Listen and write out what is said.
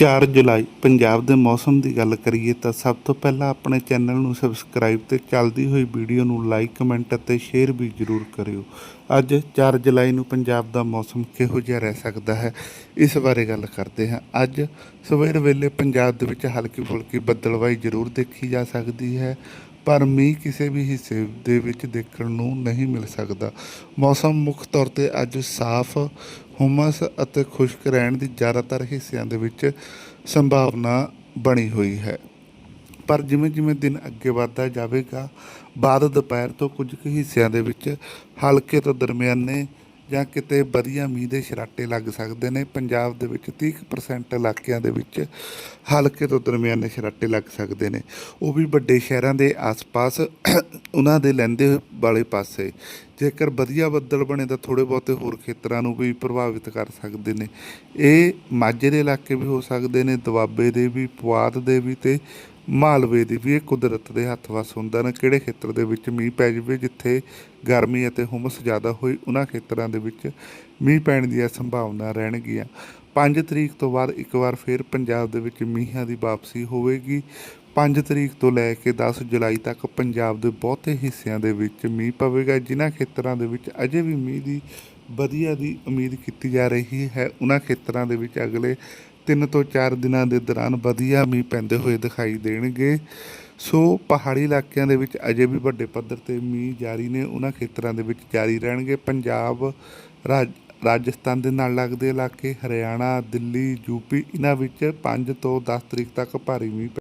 4 ਜੁਲਾਈ, ਪੰਜਾਬ ਦੇ ਮੌਸਮ ਦੀ ਗੱਲ ਕਰੀਏ ਤਾਂ ਸਭ ਤੋਂ ਪਹਿਲਾਂ ਆਪਣੇ ਚੈਨਲ ਨੂੰ ਸਬਸਕ੍ਰਾਈਬ ਤੇ ਚੱਲਦੀ ਹੋਈ ਵੀਡੀਓ ਨੂੰ ਲਾਈਕ ਕਮੈਂਟ ਅਤੇ ਸ਼ੇਅਰ ਵੀ ਜ਼ਰੂਰ ਕਰਿਓ। ਅੱਜ 4 ਜੁਲਾਈ ਨੂੰ ਪੰਜਾਬ ਦਾ ਮੌਸਮ ਕਿਹੋ ਜਿਹਾ ਰਹਿ ਸਕਦਾ ਹੈ, ਇਸ ਬਾਰੇ ਗੱਲ ਕਰਦੇ ਹਾਂ। ਅੱਜ ਸਵੇਰ ਵੇਲੇ ਪੰਜਾਬ ਦੇ ਵਿੱਚ ਹਲਕੀ ਫੁਲਕੀ ਬੱਦਲਵਾਈ ਜ਼ਰੂਰ ਦੇਖੀ ਜਾ ਸਕਦੀ ਹੈ, ਪਰ ਮੀਂਹ ਕਿਸੇ ਵੀ ਹਿੱਸੇ ਦੇ ਵਿੱਚ ਦੇਖਣ ਨੂੰ ਨਹੀਂ ਮਿਲ ਸਕਦਾ। ਮੌਸਮ ਮੁੱਖ ਤੌਰ ਤੇ ਅੱਜ ਸਾਫ਼, ਹੁਮਸ ਅਤੇ ਖੁਸ਼ਕ ਰਹਿਣ ਦੀ ਜ਼ਿਆਦਾਤਰ ਹਿੱਸਿਆਂ ਦੇ ਵਿੱਚ ਸੰਭਾਵਨਾ ਬਣੀ ਹੋਈ ਹੈ। ਪਰ ਜਿਵੇਂ ਜਿਵੇਂ ਦਿਨ ਅੱਗੇ ਵੱਧਦਾ ਜਾਵੇਗਾ, ਬਾਅਦ ਦੁਪਹਿਰ ਤੋਂ ਕੁਝ ਕੁ ਹਿੱਸਿਆਂ ਦੇ ਵਿੱਚ ਹਲਕੇ ਤੋਂ ਦਰਮਿਆਨੇ ਜਾਂ ਕਿਤੇ ਵਧੀਆ ਮੀਂਹ ਦੇ ਛਰਾਟੇ ਲੱਗ ਸਕਦੇ ਨੇ। ਪੰਜਾਬ ਦੇ ਵਿੱਚ 30% ਇਲਾਕਿਆਂ ਦੇ ਵਿੱਚ ਹਲਕੇ ਤੋਂ ਦਰਮਿਆਨੇ ਛਰਾਟੇ ਲੱਗ ਸਕਦੇ ਨੇ। ਉਹ ਵੀ ਵੱਡੇ ਸ਼ਹਿਰਾਂ ਦੇ ਆਸ-ਪਾਸ, ਉਹਨਾਂ ਦੇ ਲੈਂਦੇ ਵਾਲੇ ਪਾਸੇ। ਜੇਕਰ ਵਧੀਆ ਬੱਦਲ ਬਣੇ ਤਾਂ ਥੋੜੇ ਬਹੁਤੇ ਹੋਰ ਖੇਤਰਾਂ ਨੂੰ ਵੀ ਪ੍ਰਭਾਵਿਤ ਕਰ ਸਕਦੇ ਨੇ। ਇਹ ਮਾਝੇ ਦੇ ਇਲਾਕੇ ਵੀ ਹੋ ਸਕਦੇ ਨੇ, ਦੁਆਬੇ ਦੇ ਵੀ, ਪੁਆਧ ਦੇ ਵੀ ਤੇ ਮਾਲਵੇ ਦੀ ਵੀ ਇਹ ਕੁਦਰਤ ਦੇ ਹੱਥ ਵੱਸ ਹੁੰਦਾ ਨਾ, ਕਿਹੜੇ ਖੇਤਰ ਦੇ ਵਿੱਚ ਮੀਂਹ ਪੈ ਜਾਵੇ, ਜਿੱਥੇ ਗਰਮੀ ਅਤੇ ਹੁਮਸ ਜ਼ਿਆਦਾ ਹੋਈ, ਉਹਨਾਂ ਖੇਤਰਾਂ ਦੇ ਵਿੱਚ ਮੀਂਹ ਪੈਣ ਦੀਆਂ ਸੰਭਾਵਨਾ ਰਹਿਣਗੀਆਂ। 5 ਤਰੀਕ ਤੋਂ ਬਾਅਦ ਇੱਕ ਵਾਰ ਫਿਰ ਪੰਜਾਬ ਦੇ ਵਿੱਚ ਮੀਂਹਾਂ ਦੀ ਵਾਪਸੀ ਹੋਵੇਗੀ। 5 ਤਰੀਕ ਤੋਂ ਲੈ ਕੇ 10 ਜੁਲਾਈ ਤੱਕ ਪੰਜਾਬ ਦੇ ਬਹੁਤੇ ਹਿੱਸਿਆਂ ਦੇ ਵਿੱਚ ਮੀਂਹ ਪਵੇਗਾ। ਜਿਨ੍ਹਾਂ ਖੇਤਰਾਂ ਦੇ ਵਿੱਚ ਅਜੇ ਵੀ ਮੀਂਹ ਦੀ ਵਧੀਆ ਦੀ ਉਮੀਦ ਕੀਤੀ ਜਾ ਰਹੀ ਹੈ, ਉਹਨਾਂ ਖੇਤਰਾਂ ਦੇ ਵਿੱਚ ਅਗਲੇ 3 ਤੋਂ 4 ਦਿਨਾਂ ਦੇ ਦੌਰਾਨ ਵਧੀਆ ਮੀਂਹ ਪੈਂਦੇ ਹੋਏ ਦਿਖਾਈ ਦੇਣਗੇ। ਸੋ ਪਹਾੜੀ ਇਲਾਕਿਆਂ ਦੇ ਵਿੱਚ ਅਜੇ ਵੀ ਵੱਡੇ ਪੱਧਰ ਤੇ ਮੀਂਹ ਜਾਰੀ ਨੇ। ਉਹਨਾਂ ਖੇਤਰਾਂ ਦੇ ਵਿੱਚ ਜਾਰੀ ਰਹਿਣਗੇ। ਪੰਜਾਬ, ਰਾਜ, ਰਾਜਸਥਾਨ ਦੇ ਨਾਲ ਲੱਗਦੇ ਇਲਾਕੇ, ਹਰਿਆਣਾ, ਦਿੱਲੀ ਯੂਪੀ ਇਹਨਾਂ ਵਿੱਚ 5 ਤੋਂ 10 ਤਰੀਕ ਤੱਕ ਭਾਰੀ ਮੀਂਹ ਪੈ-